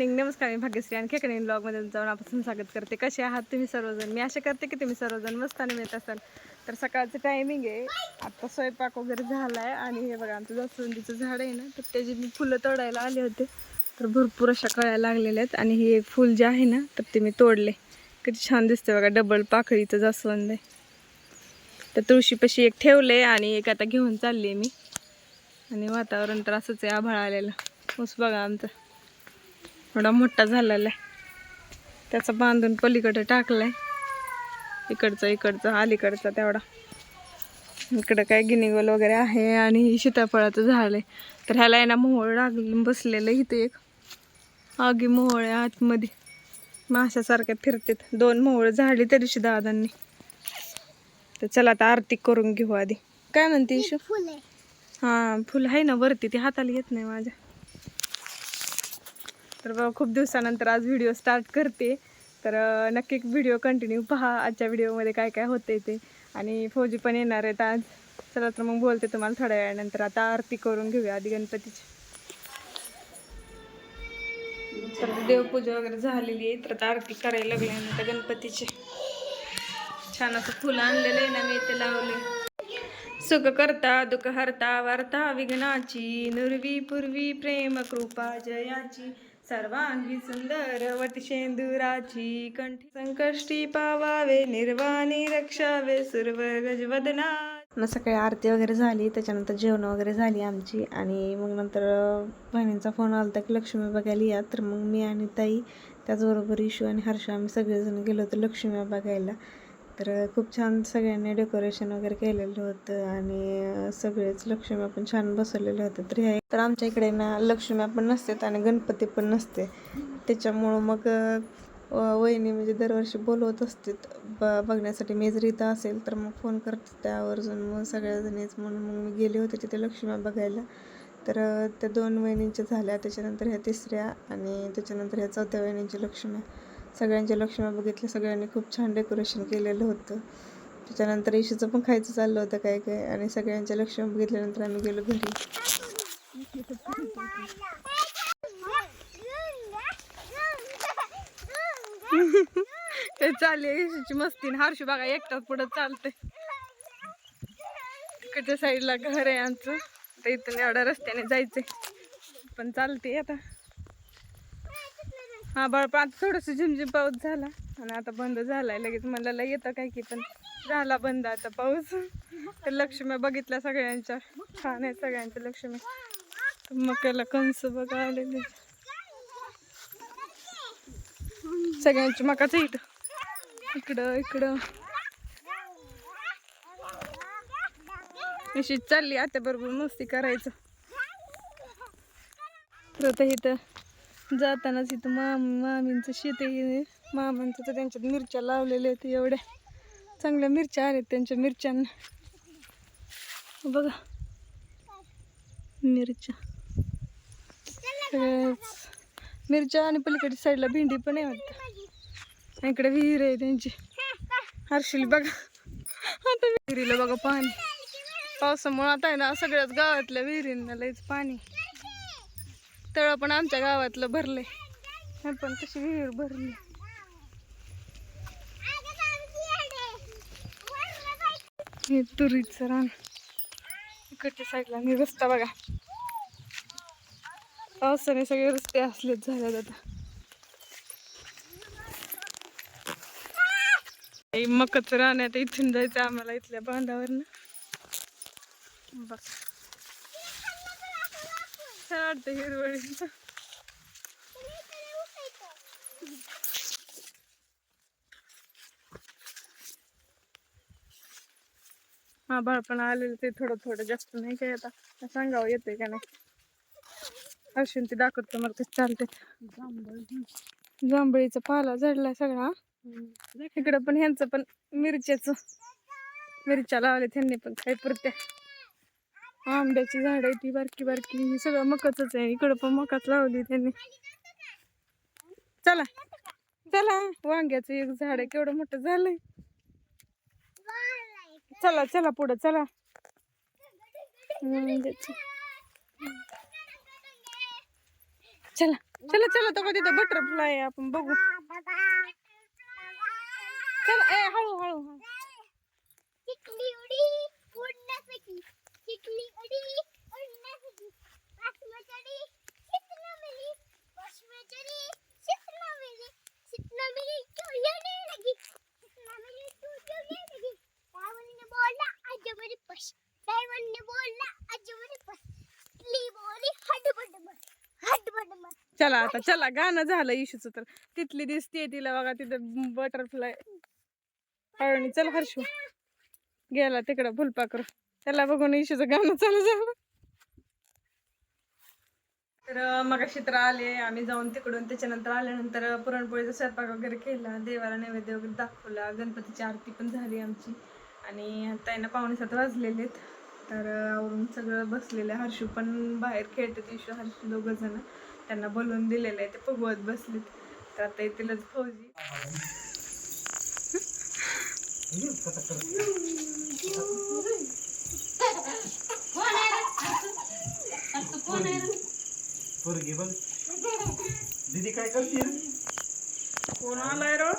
Morning नमस्कार मी भाग्यश्री. आणि खेकडे ब्लॉगमध्ये जाऊन आपण स्वागत करते. कसे आहात तुम्ही सर्वजण? मी असे करते की तुम्ही सर्वजण मस्त आणि मिळत असाल. तर सकाळचं टायमिंग आहे. आता स्वयंपाक वगैरे झाला आहे आणि हे बघा आमचं जास्वंदीचं झाड आहे ना तर त्याची मी फुलं तोडायला आले होते. तर भरपूर अशा कळ्या लागलेल्या आहेत. आणि हे एक फुल जे आहे ना तर ते मी तोडले. किती छान दिसते बघा डबल पाकळीचं जास्वंद आहे. तर तुळशीपाशी एक ठेवले आणि एक आता घेऊन चालली आहे मी. आणि वातावरण तर असंच आहे आभाळ आलेलं. ऊस बघा आमचं. थोडा मोठा झालेला आहे. त्याचा बांधून पलीकडे टाकलाय. इकडचा इकडचा अलीकडचा तेवढा. इकडं काय गिनीगोल वगैरे आहे आणि सीताफळाचं झाड आहे. तर ह्याला आहे ना मोहोळ लागून बसलेलं इथे एक. आगी मोहोळ आहे आतमध्ये. माशासारख्या फिरतात. दोन मोहोळ झाडली त्या दिवशी दादांनी. तर चला आता आरती करून घेऊ आधी. काय म्हणते इशू? फुले हां फुल आहे ना वरती. ते हाताला येत नाही माझ्या. तर बघा खूप दिवसानंतर आज व्हिडिओ स्टार्ट करते. तर नक्की व्हिडिओ कंटिन्यू पहा. आजच्या व्हिडिओमध्ये काय काय होते ते. आणि फौजी पण येणार आहेत आज. चला तर मग बोलते तुम्हाला थोड्या वेळानंतर. आता आरती करून घेऊया आधी गणपतीची. तर देवपूजा वगैरे झालेली आहे. तर आता आरती करायला लागली आहे गणपतीची. छान असं फुलं आणलेलं आहे ना मी ते लावले सुख करता दुःख हरता वार्ता विघ्नाची नुरवी पूर्वी प्रेम कृपा जयाची. सर्वांगी सुंदर वटशेंदुराची कंठी. संकष्टी पावावे निर्वाणी रक्षावे सुरव गजवदना मग सकाळी आरती वगैरे झाली त्याच्यानंतर जेवण वगैरे झाली आमची. आणि मग नंतर बहिणींचा फोन आला होता की लक्ष्मी बघायला या. तर मग मी आणि ताई त्याचबरोबर इशू आणि हर्ष आम्ही सगळेजण गेलो होतो लक्ष्मी बघायला. तर खूप छान सगळ्यांनी डेकोरेशन वगैरे केलेलं होतं आणि सगळेच लक्ष्मी पण छान बसवलेलं होतं. तर ह्या तर आमच्या इकडे ना लक्ष्मी पण नसतात आणि गणपती पण नसते. त्याच्यामुळं मग वहिनी म्हणजे दरवर्षी बोलवत असते ब बघण्यासाठी मी जर इथं असेल तर मग फोन करते त्यावरून मग सगळ्याजणीच म्हणून मग मी गेले होते तिथे लक्ष्मी बघायला. तर त्या दोन वहिनींच्या झाल्या त्याच्यानंतर ह्या तिसऱ्या आणि त्याच्यानंतर ह्या चौथ्या वहिनींची लक्ष्मी सगळ्यांच्या लक्ष्म्या बघितल्या सगळ्यांनी खूप छान डेकोरेशन केलेलं होतं. त्याच्यानंतर इशूचं पण खायचं चाललं होतं काय काय आणि सगळ्यांच्या लक्ष्म्या बघितल्यानंतर आम्ही गेलो घरी. ते चालले इशूची मस्ती आणि हर्षू बघा एकटाच पुढं चालते इकडच्या साईडला घर आहे आमचं. तर इथून एवढ्या रस्त्याने जायचंय. पण चालते आता. हा पण आता थोडंसं झिमझिम पाऊस झाला आणि आता बंद झालाय. लगेच मला येतं काय की पण झाला बंद आता पाऊस. तर लक्ष्मी बघितल्या सगळ्यांच्या. छान आहे सगळ्यांच्या लक्ष्मी. मकेला मक्याला कंस बघा आलेले सगळ्यांची मकाच इथं इकडं इकडं. अशीच चालली. आता बरोबर मस्ती करायचं. तर इथं जातानाच इथं माम मामींचं शेत आहे. मामांचं तर त्यांच्यात मिरच्या लावलेल्या आहेत एवढ्या. चांगल्या मिरच्या आहेत त्यांच्या मिरच्यांना. बघा. मिरच्या. मिरच्या आणि पलीकडच्या साईडला भेंडी पण आहे वाटतं. इकडे विहीर आहे त्यांची. हर्षिल बघा. आता विहिरीला बघा पाणी. पावसामुळे आता आहे ना सगळ्याच गावातल्या विहिरींना लयच पाणी तळ पण आमच्या गावातलं भरलंय. पण तशी विहीर भरली. हे तुरीचं रान. इकडच्या साईडला मी रस्ता बघा. पावसाने सगळे रस्ते असलेच झाले आता. मकच राहण्यात इथून जायचं आम्हाला इथल्या बांधावरनं. बघ छान वाटतं हा बाळपण आलेलं ते थोडं थोडं जास्त नाही काय आता. सांगावं येते का नाही? असून ते दाखवत मला कसं चालते जांभळीचा पाला झडलाय सगळा. इकडं पण ह्यांचं पण मिरच्याच. मिरच्या लावले त्यांनी पण. काही पुरत्या. आंब्याची झाड आहे ती बारकी बारकी. ही सगळं मकाच आहे. इकडं पण मकाच लावली त्यांनी. चला. चला. वांग्याचं एक झाड आहे. केवढं मोठं झालंय. चला चला पुढं. चला. चला. चला चला. तो तिथं बटरफ्लाय आहे. आपण बघू. चला. ए हळू हळू. बोलला आज बोली बड मर चला आता चला गाणं झालं इशूच तर. तिथली दिसते तिला बघा तिथं बटरफ्लाय हळणी चल हर्षू. गेला तिकडं फुलपाकर त्याला बघून इशूचं गाणं चालू झालं. तर मग तर आले आम्ही जाऊन तिकडून. त्याच्यानंतर आल्यानंतर पुरणपोळीचा स्वयंपाक वगैरे केला. देवाला नैवेद्य वगैरे दाखवला. गणपतीची आरती पण झाली आमची. आणि आता आहे ना पावणे सात वाजलेले आहेत तर आवरून सगळं बसलेलं आहे. हर्षू पण बाहेर खेळतात इशू हर्षू दोघं जण. त्यांना बोलवून दिलेलं आहे ते फुगवत बसलेत. तर आता येतीलच फौजी. पोरगी बघ. दीदी काय करते कोण आलाय रो?